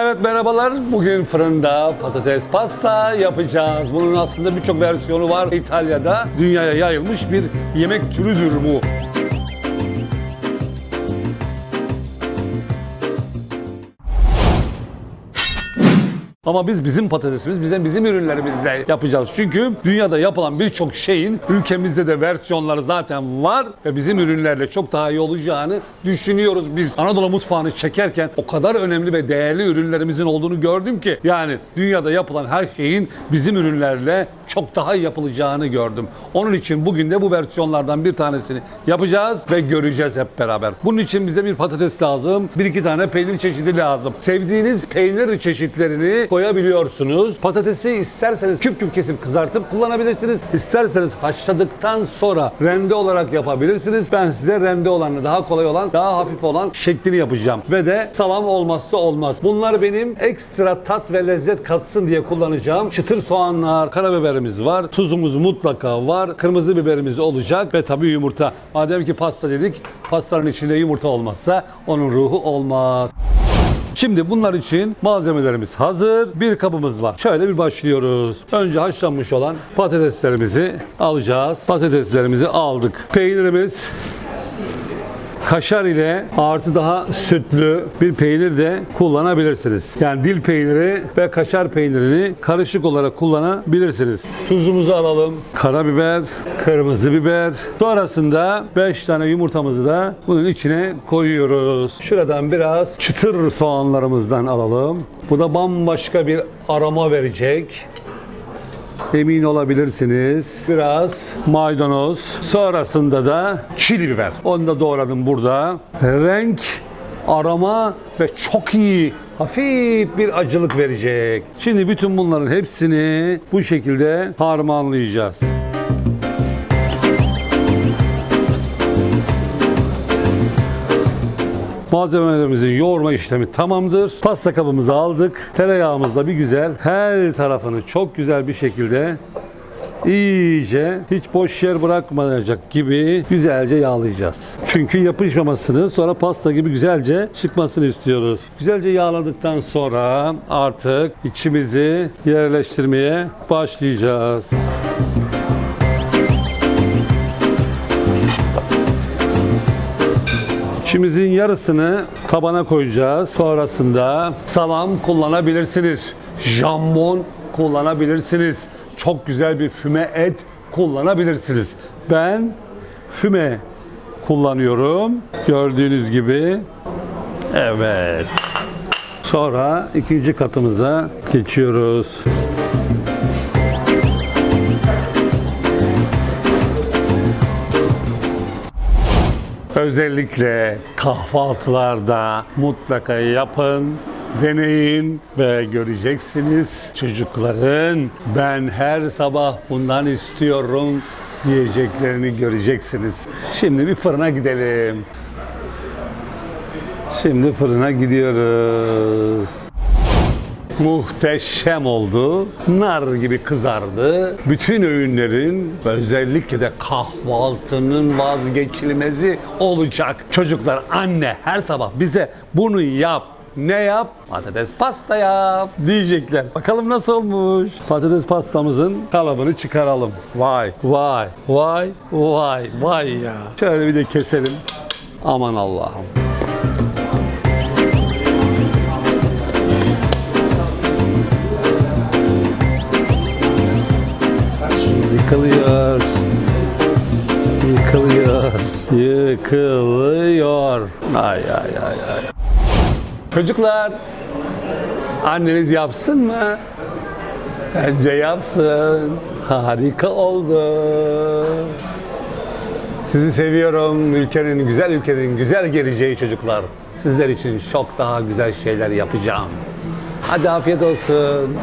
Evet merhabalar. Bugün fırında patates pasta yapacağız. Bunun aslında birçok versiyonu var. İtalya'da dünyaya yayılmış bir yemek türüdür bu. Ama biz bizim patatesimiz, bizim bizim ürünlerimizle yapacağız. Çünkü dünyada yapılan birçok şeyin ülkemizde de versiyonları zaten var ve bizim ürünlerle çok daha iyi olacağını düşünüyoruz biz. Anadolu mutfağını çekerken o kadar önemli ve değerli ürünlerimizin olduğunu gördüm ki yani dünyada yapılan her şeyin bizim ürünlerle çok daha iyi yapılacağını gördüm. Onun için bugün de bu versiyonlardan bir tanesini yapacağız ve göreceğiz hep beraber. Bunun için bize bir patates lazım, bir iki tane peynir çeşidi lazım. Sevdiğiniz peynir çeşitlerini koyabiliyorsunuz. Patatesi isterseniz küp küp kesip kızartıp kullanabilirsiniz. İsterseniz haşladıktan sonra rende olarak yapabilirsiniz. Ben size rende olanı, daha kolay olan, daha hafif olan şeklini yapacağım. Ve de salam olmazsa olmaz. Bunlar benim ekstra tat ve lezzet katsın diye kullanacağım. Çıtır soğanlar, karabiberimiz var. Tuzumuz mutlaka var. Kırmızı biberimiz olacak ve tabii yumurta. Madem ki pasta dedik, pastanın içinde yumurta olmazsa onun ruhu olmaz. Şimdi bunlar için malzemelerimiz hazır. Bir kabımız var. Şöyle bir başlıyoruz. Önce haşlanmış olan patateslerimizi alacağız. Patateslerimizi aldık. Peynirimiz Kaşar ile artı daha sütlü bir peynir de kullanabilirsiniz. Yani dil peyniri ve kaşar peynirini karışık olarak kullanabilirsiniz. Tuzumuzu alalım. Karabiber, kırmızı biber. Sonrasında 5 tane yumurtamızı da bunun içine koyuyoruz. Şuradan biraz çıtır soğanlarımızdan alalım. Bu da bambaşka bir aroma verecek. Emin olabilirsiniz. Biraz maydanoz. Sonrasında da çili biber. Onu da doğradım burada. Renk, aroma ve çok iyi hafif bir acılık verecek. Şimdi bütün bunların hepsini bu şekilde harmanlayacağız. Malzemelerimizin yoğurma işlemi tamamdır. Pasta kabımızı aldık. Tereyağımızla bir güzel her tarafını çok güzel bir şekilde iyice hiç boş yer bırakmayacak gibi güzelce yağlayacağız. Çünkü yapışmamasını sonra pasta gibi güzelce çıkmasını istiyoruz. Güzelce yağladıktan sonra artık içimizi yerleştirmeye başlayacağız. İçimizin yarısını tabana koyacağız. Sonrasında salam kullanabilirsiniz. Jambon kullanabilirsiniz. Çok güzel bir füme et kullanabilirsiniz. Ben füme kullanıyorum. Gördüğünüz gibi. Evet. Sonra ikinci katımıza geçiyoruz. Özellikle kahvaltılarda mutlaka yapın, deneyin ve göreceksiniz çocukların ben her sabah bundan istiyorum diyeceklerini göreceksiniz. Şimdi bir fırına gidelim. Şimdi fırına gidiyoruz. Muhteşem oldu. Nar gibi kızardı. Bütün öğünlerin özellikle de kahvaltının vazgeçilmezi olacak. Çocuklar anne her sabah bize bunu yap. Ne yap? Patates pasta yap diyecekler. Bakalım nasıl olmuş? Patates pastamızın kalıbını çıkaralım. Vay, vay, vay, vay, vay ya. Şöyle bir de keselim. Aman Allah'ım. Yıkılıyor. Yıkılıyor. Yıkılıyor. Ay ay ay ay. Çocuklar, anneniz yapsın mı? Bence yapsın. Harika oldu. Sizi seviyorum. Ülkenin güzel ülkenin güzel geleceği çocuklar. Sizler için çok daha güzel şeyler yapacağım. Hadi afiyet olsun.